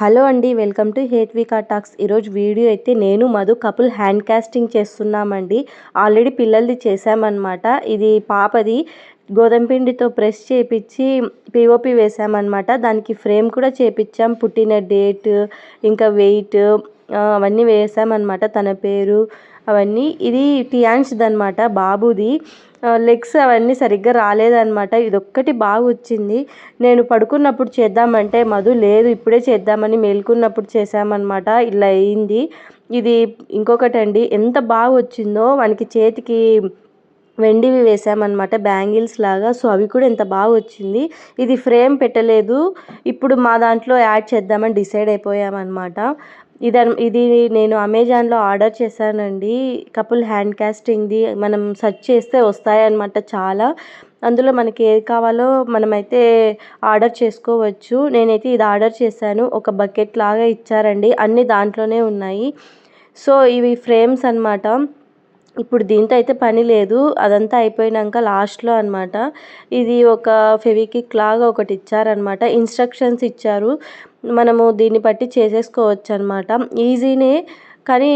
Hello అండి welcome to Hethvika talks. ఈరోజు video అయితే నేను మధు కపుల్ హ్యాండ్ కాస్టింగ్ చేస్తున్నామండి. ఆల్రెడీ పిల్లలది చేశామన్నమాట. ఇది పాపది గోధుమ పిండితో ప్రెస్ చేపించి పిఓపి వేసామన్నమాట దానికి ఫ్రేమ్ కూడా చేపించాం పుట్టిన డేట్ ఇంకా వెయిట్ అవన్నీ వేసామన్నమాట తన పేరు. అవన్నీ ఇది టియాన్షిది అనమాట బాబుది. లెగ్స్ అవన్నీ సరిగ్గా రాలేదనమాట ఇదొక్కటి బాగా వచ్చింది. నేను పడుకున్నప్పుడు చేద్దామంటే మధు లేదు ఇప్పుడే చేద్దామని మేల్కున్నప్పుడు చేసామన్నమాట ఇలా అయింది. ఇది ఇంకొకటి అండి ఎంత బాగా వచ్చిందో మనకి చేతికి వెండివి వేసామన్నమాట బ్యాంగిల్స్ లాగా. సో అవి కూడా ఎంత బాగా వచ్చింది. ఇది ఫ్రేమ్ పెట్టలేదు. ఇప్పుడు మా దాంట్లో యాడ్ చేద్దామని డిసైడ్ అయిపోయామన్నమాట. ఇది ఇది నేను అమెజాన్లో ఆర్డర్ చేశానండి. కపుల్ హ్యాండ్ క్యాస్టింగ్ది మనం సెర్చ్ చేస్తే వస్తాయన్నమాట చాలా. అందులో మనకి ఏది కావాలో మనమైతే ఆర్డర్ చేసుకోవచ్చు. నేనైతే ఇది ఆర్డర్ చేశాను. ఒక బకెట్ లాగా ఇచ్చారండి. అన్నీ దాంట్లోనే ఉన్నాయి. సో ఇవి ఫ్రేమ్స్ అనమాట ఇప్పుడు దీంతో అయితే పని లేదు. అదంతా అయిపోయినాక లాస్ట్లో అనమాట ఇది ఒక ఫెవికిక్ లాగా ఒకటి ఇచ్చారనమాట ఇన్స్ట్రక్షన్స్ ఇచ్చారు. మనము దీన్ని బట్టి చేసేసుకోవచ్చు అనమాట ఈజీనే కానీ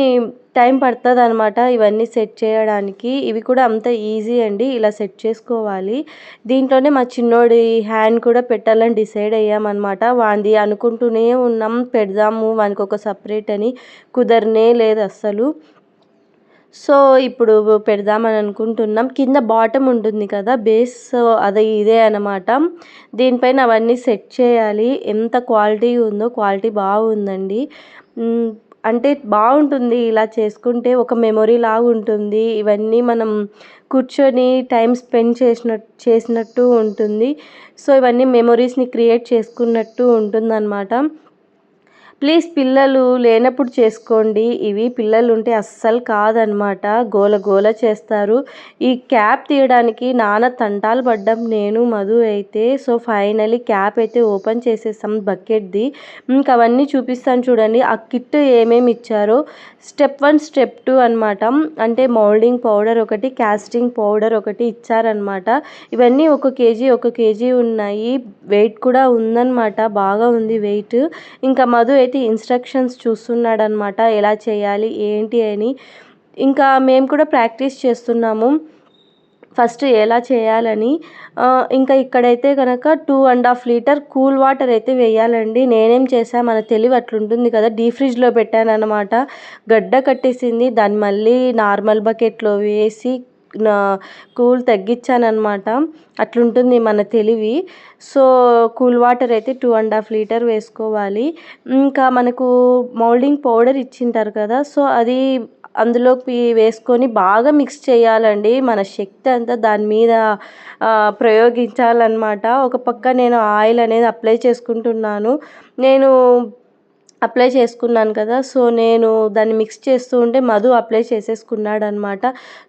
టైం పడుతుంది అనమాట ఇవన్నీ సెట్ చేయడానికి. ఇవి కూడా అంత ఈజీ అండి ఇలా సెట్ చేసుకోవాలి. దీంట్లోనే మా చిన్నోడి హ్యాండ్ కూడా పెట్టాలని డిసైడ్ అయ్యామన్నమాట వాంది అనుకుంటూనే ఉన్నాం పెడదాము వానికి ఒక సపరేట్ అని. కుదరనే లేదు అస్సలు. సో ఇప్పుడు పెడదామని అనుకుంటున్నాం. కింద బాటమ్ ఉంటుంది కదా బేస్ అది ఇదే అనమాట దీనిపైన అవన్నీ సెట్ చేయాలి. ఎంత క్వాలిటీ ఉందో క్వాలిటీ బాగుందండి. అంటే బాగుంటుంది ఇలా చేసుకుంటే ఒక మెమొరీ లాగా ఉంటుంది. ఇవన్నీ మనం కూర్చొని టైం స్పెండ్ చేసినట్టు చేసినట్టు ఉంటుంది. సో ఇవన్నీ మెమొరీస్ని క్రియేట్ చేసుకున్నట్టు ఉంటుందన్నమాట. ప్లీజ్ పిల్లలు లేనప్పుడు చేసుకోండి. ఇవి పిల్లలు ఉంటే అస్సలు కాదనమాట. గోల గోల చేస్తారు. ఈ క్యాప్ తీయడానికి నాన్న తంటాలు పడ్డం నేను మధు అయితే. సో ఫైనలీ క్యాప్ అయితే ఓపెన్ చేసేసాం బకెట్ది. ఇంకా అవన్నీ చూపిస్తాను చూడండి. ఆ కిట్ ఏమేమి ఇచ్చారో. స్టెప్ వన్ స్టెప్ టూ అనమాట అంటే మౌల్డింగ్ పౌడర్ ఒకటి క్యాస్టింగ్ పౌడర్ ఒకటి ఇచ్చారనమాట ఇవన్నీ ఒక కేజీ ఒక కేజీ ఉన్నాయి. వెయిట్ కూడా ఉందన్నమాట. బాగా ఉంది వెయిట్. ఇంకా మధు అయితే ఇన్స్ట్రక్షన్స్ చూస్తున్నాడనమాట. ఎలా చేయాలి? ఏంటి అని. ఇంకా మేము కూడా ప్రాక్టీస్ చేస్తున్నాము. ఫస్ట్ ఎలా చేయాలని. ఇంకా ఇక్కడైతే కనుక two and half litre cool water అయితే వేయాలండి. నేనేం చేసా మన తెలివి అట్లుంటుంది కదా. డీ ఫ్రిడ్జ్లో పెట్టాను అనమాట గడ్డ కట్టేసింది. దాన్ని మళ్ళీ నార్మల్ బకెట్లో వేసి కూల్ తగ్గించానమాట అట్లుంటుంది మన తెలివి. సో కూల్ వాటర్ అయితే టూ అండ్ హాఫ్ లీటర్ వేసుకోవాలి. ఇంకా మనకు మౌల్డింగ్ పౌడర్ ఇచ్చింటారు కదా సో అది అందులోకి వేసుకొని బాగా మిక్స్ చేయాలండి. మన శక్తి అంతా దాని మీద ప్రయోగించాలన్నమాట. ఒక పక్క నేను ఆయిల్ అనేది అప్లై చేసుకుంటున్నాను. నేను అప్లై చేసుకున్నాను కదా. సో నేను దాన్ని మిక్స్ చేస్తూ ఉంటే మధు అప్లై చేసేసుకున్నాడు అనమాట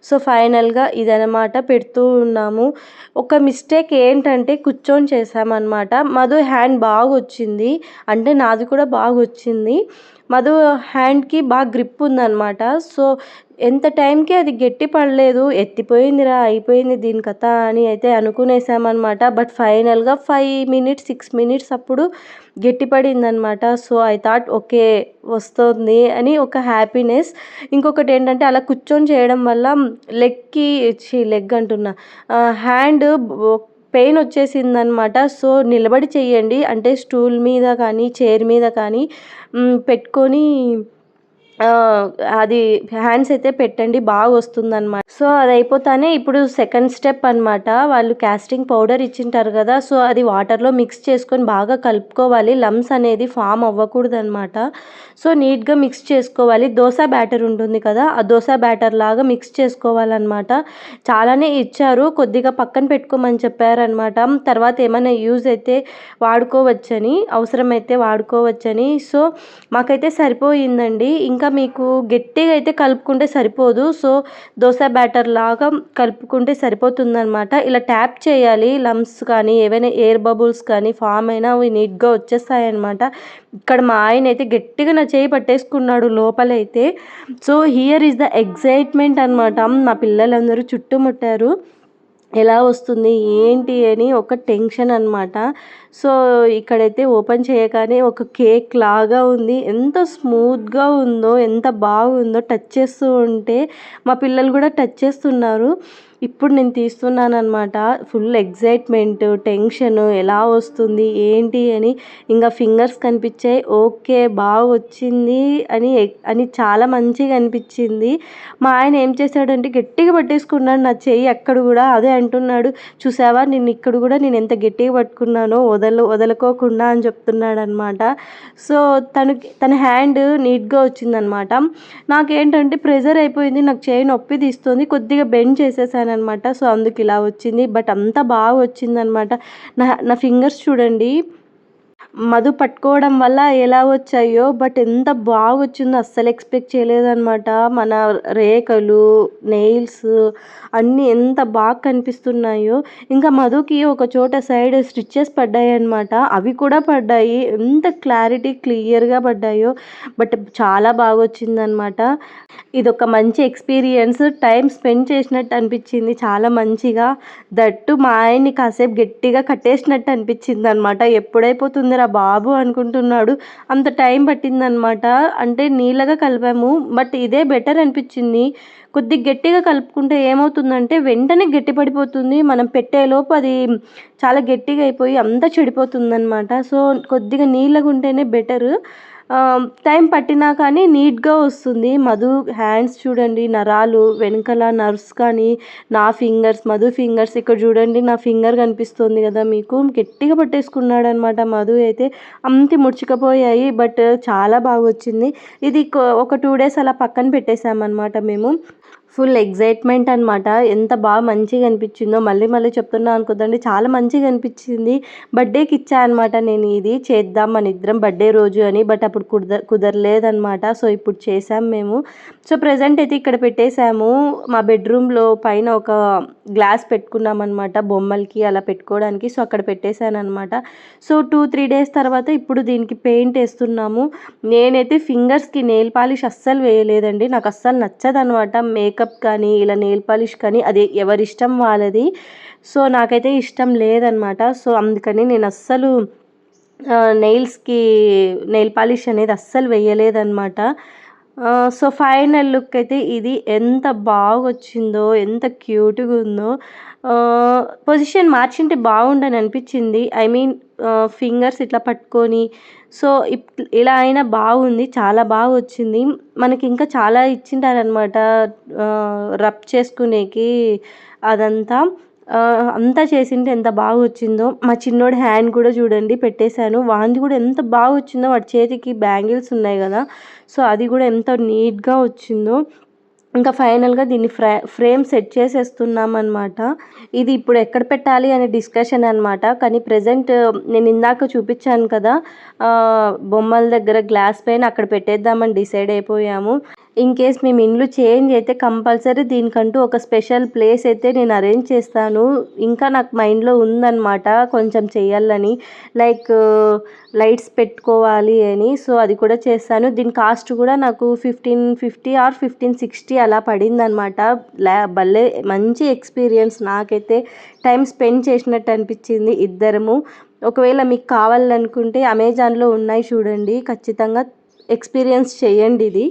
సో ఫైనల్గా ఇదనమాట పెడుతూ ఉన్నాము. ఒక మిస్టేక్ ఏంటంటే కూర్చొని చేసామన్నమాట మధు హ్యాండ్ బాగా వచ్చింది అంటే నాది కూడా బాగా వచ్చింది మధు హ్యాండ్కి బాగా గ్రిప్ ఉందన్నమాట. సో ఎంత టైంకి అది గట్టి పడలేదు. ఎత్తిపోయిందిరా అయిపోయింది దీని కథ అని అయితే అనుకునేసామన్నమాట. బట్ ఫైనల్గా ఫైవ్ మినిట్స్ సిక్స్ మినిట్స్ అప్పుడు గట్టి పడిందనమాట సో ఐ థాట్ ఓకే వస్తుంది అని ఒక హ్యాపీనెస్. ఇంకొకటి ఏంటంటే అలా కూర్చొని చేయడం వల్ల లెగ్కి లెగ్ అంటున్నా హ్యాండ్ పెయిన్ వచ్చేసిందనమాట. సో నిలబడి చేయండి అంటే స్టూల్ మీద కానీ చైర్ మీద కానీ పెట్టుకొని అది హ్యాండ్స్ అయితే పెట్టండి బాగా వస్తుందన్నమాట. సో అది అయిపోతానే ఇప్పుడు సెకండ్ స్టెప్ అనమాట వాళ్ళు క్యాస్టింగ్ పౌడర్ ఇచ్చింటారు కదా సో అది వాటర్లో మిక్స్ చేసుకొని బాగా కలుపుకోవాలి. లమ్స్ అనేది ఫామ్ అవ్వకూడదు అనమాట సో నీట్గా మిక్స్ చేసుకోవాలి. దోశ బ్యాటర్ ఉంటుంది కదా ఆ దోశ బ్యాటర్ లాగా మిక్స్ చేసుకోవాలన్నమాట. చాలానే ఇచ్చారు కొద్దిగా పక్కన పెట్టుకోమని చెప్పారనమాట తర్వాత ఏమైనా యూజ్ అయితే వాడుకోవచ్చని అవసరమైతే వాడుకోవచ్చని. సో మాకైతే సరిపోయిందండి. ఇంకా ఇంకా మీకు గట్టిగా అయితే కలుపుకుంటే సరిపోదు. సో దోశ బ్యాటర్ లాగా కలుపుకుంటే సరిపోతుందనమాట ఇలా ట్యాప్ చేయాలి. లమ్స్ కానీ ఏవైనా ఎయిర్ బబుల్స్ కానీ ఫామ్ అయినా అవి నీట్గా వచ్చేస్తాయన్నమాట. ఇక్కడ మా ఆయన అయితే గట్టిగా నా చేయి పట్టేసుకున్నాడు లోపలైతే. So here is the excitement అనమాట మా పిల్లలందరూ చుట్టుముట్టారు. ఎలా వస్తుంది ఏంటి అని ఒక టెన్షన్ అనమాట సో ఇక్కడైతే ఓపెన్ చేయగానే ఒక కేక్ లాగా ఉంది. ఎంత స్మూత్గా ఉందో ఎంత బాగుందో టచ్ చేస్తూ ఉంటే మా పిల్లలు కూడా టచ్ చేస్తున్నారు. ఇప్పుడు నేను తీస్తున్నాను అనమాట ఫుల్ ఎగ్జైట్మెంట్ టెన్షన్ ఎలా వస్తుంది ఏంటి అని ఇంకా ఫింగర్స్ కనిపించాయి. ఓకే బాగా వచ్చింది అని అని చాలా మంచిగా అనిపించింది. మా ఆయన ఏం చేశాడంటే గట్టిగా పట్టేసుకున్నాడు. నా చెయ్యి అక్కడ కూడా అదే అంటున్నాడు. చూసావా నేను ఇక్కడ కూడా నేను ఎంత గట్టిగా పట్టుకున్నానో వదల వదలుకోకుండా అని చెప్తున్నాడు అనమాట సో తనకి తన హ్యాండ్ నీట్గా వచ్చిందనమాట నాకేంటంటే ప్రెజర్ అయిపోయింది. నాకు చేయి నొప్పి తీస్తుంది. కొద్దిగా బెండ్ చేసేసాను. అనమాట సో అందుకు ఇలా వచ్చింది. బట్ అంతా బాగా వచ్చిందనమాట నా నా ఫింగర్స్ చూడండి. మధు పట్టుకోవడం వల్ల ఎలా వచ్చాయో బట్ ఎంత బాగా వచ్చిందో అస్సలు ఎక్స్పెక్ట్ చేయలేదన్నమాట. మన రేఖలు నెయిల్స్ అన్నీ ఎంత బాగా కనిపిస్తున్నాయో. ఇంకా మధుకి ఒక చోట సైడ్ స్టిచ్చెస్ పడ్డాయి అనమాట అవి కూడా పడ్డాయి. ఎంత క్లారిటీ క్లియర్గా పడ్డాయో. బట్ చాలా బాగా వచ్చిందనమాట ఇది ఒక మంచి ఎక్స్పీరియన్స్. టైం స్పెండ్ చేసినట్టు అనిపించింది. చాలా మంచిగా. దట్టు మా ఆయన్ని కాసేపు గట్టిగా కట్టేసినట్టు అనిపించింది అనమాట ఎప్పుడైపోతుందిరా బాబు అనుకుంటున్నాడు. అంత టైం పట్టిందనమాట. అంటే నీళ్ళగా కలిపాము. బట్ ఇదే బెటర్ అనిపించింది. కొద్దిగా గట్టిగా కలుపుకుంటే ఏమవుతుందంటే వెంటనే గట్టి పడిపోతుంది మనం పెట్టేలోపు అది చాలా గట్టిగా అయిపోయి అంతా చెడిపోతుందనమాట. సో కొద్దిగా నీళ్ళగా ఉంటేనే బెటర్. టైం పట్టినా కానీ నీట్గా వస్తుంది. మధు హ్యాండ్స్ చూడండి నరాలు వెనకాల నర్వ్స్ కానీ నా ఫింగర్స్ మధు ఫింగర్స్ ఇక్కడ చూడండి నా ఫింగర్ కనిపిస్తుంది కదా మీకు. గట్టిగా పట్టేసుకున్నాడు అనమాట మధు అయితే. అంతి ముడుచుకపోయాయి బట్ చాలా బాగా వచ్చింది ఇది ఒక టూ డేస్ అలా పక్కన పెట్టేశామన్నమాట మేము. ఫుల్ ఎగ్జైట్మెంట్ అనమాట ఎంత బాగా మంచిగా అనిపించిందో. మళ్ళీ మళ్ళీ చెప్తున్నా అనుకోదండి చాలా మంచిగా అనిపించింది. బర్త్డేకి ఇచ్చా అనమాట నేను ఇది. చేద్దాం మన ఇద్దరం బర్త్డే రోజు అని. బట్ అప్పుడు కుదర కుదరలేదనమాట సో ఇప్పుడు చేసాం మేము. సో ప్రజెంట్ అయితే ఇక్కడ పెట్టేశాము. మా బెడ్రూమ్లో పైన ఒక గ్లాస్ పెట్టుకున్నాం అనమాట బొమ్మలకి అలా పెట్టుకోవడానికి. సో అక్కడ పెట్టేశాను అనమాట సో టూ త్రీ డేస్ తర్వాత ఇప్పుడు దీనికి పెయింట్ వేస్తున్నాము. నేనైతే ఫింగర్స్కి నెయిల్ పాలిష్ అస్సలు వేయలేదండి. నాకు అస్సలు నచ్చదనమాట మేకప్ మేకప్ కానీ ఇలా నెయిల్ పాలిష్ కానీ అది ఎవరిష్టం వాళ్ళది. సో నాకైతే ఇష్టం లేదనమాట సో అందుకని నేను అస్సలు నెయిల్స్కి నెయిల్ పాలిష్ అనేది అస్సలు వేయలేదన్నమాట. సో ఫైనల్ లుక్ అయితే ఇది ఎంత బాగా వచ్చిందో ఎంత క్యూట్గా ఉందో. పొజిషన్ మార్చింటే బాగుండని అనిపించింది. ఐ మీన్ ఫింగర్స్ ఇట్లా పట్టుకొని సో ఇలా అయినా బాగుంది చాలా బాగా వచ్చింది. మనకి ఇంకా చాలా ఇచ్చింటారనమాట రబ్ చేసుకునేకి అదంతా. అంతా చేసింటే ఎంత బాగా వచ్చిందో. మా చిన్నోడి హ్యాండ్ కూడా చూడండి పెట్టేశాను. వాంది కూడా ఎంత బాగా వచ్చిందో వాడి చేతికి బ్యాంగిల్స్ ఉన్నాయి కదా. సో అది కూడా ఎంత నీట్గా వచ్చిందో. ఇంకా ఫైనల్గా దీన్ని ఫ్రే ఫ్రేమ్ సెట్ చేసేస్తున్నాం అనమాట ఇది ఇప్పుడు ఎక్కడ పెట్టాలి అనే డిస్కషన్ అనమాట కానీ ప్రజెంట్ నేను ఇందాక చూపించాను కదా బొమ్మల దగ్గర గ్లాస్ పైన అక్కడ పెట్టేద్దామని డిసైడ్ అయిపోయాము. ఇన్ కేస్ మేము ఇండ్లు చేంజ్ అయితే కంపల్సరీ దీనికంటూ ఒక స్పెషల్ ప్లేస్ అయితే నేను అరేంజ్ చేస్తాను. ఇంకా నాకు మైండ్లో ఉందన్నమాట కొంచెం చేయాలని లైక్ లైట్స్ పెట్టుకోవాలి అని. సో అది కూడా చేస్తాను. దీని కాస్ట్ కూడా నాకు fifteen fifty or fifteen sixty అలా పడిందనమాట లా భలే మంచి ఎక్స్పీరియన్స్. నాకైతే టైం స్పెండ్ చేసినట్టు అనిపించింది ఇద్దరము. ఒకవేళ మీకు కావాలనుకుంటే అమెజాన్లో ఉన్నాయి చూడండి. ఖచ్చితంగా ఎక్స్పీరియన్స్ చేయండి ఇది.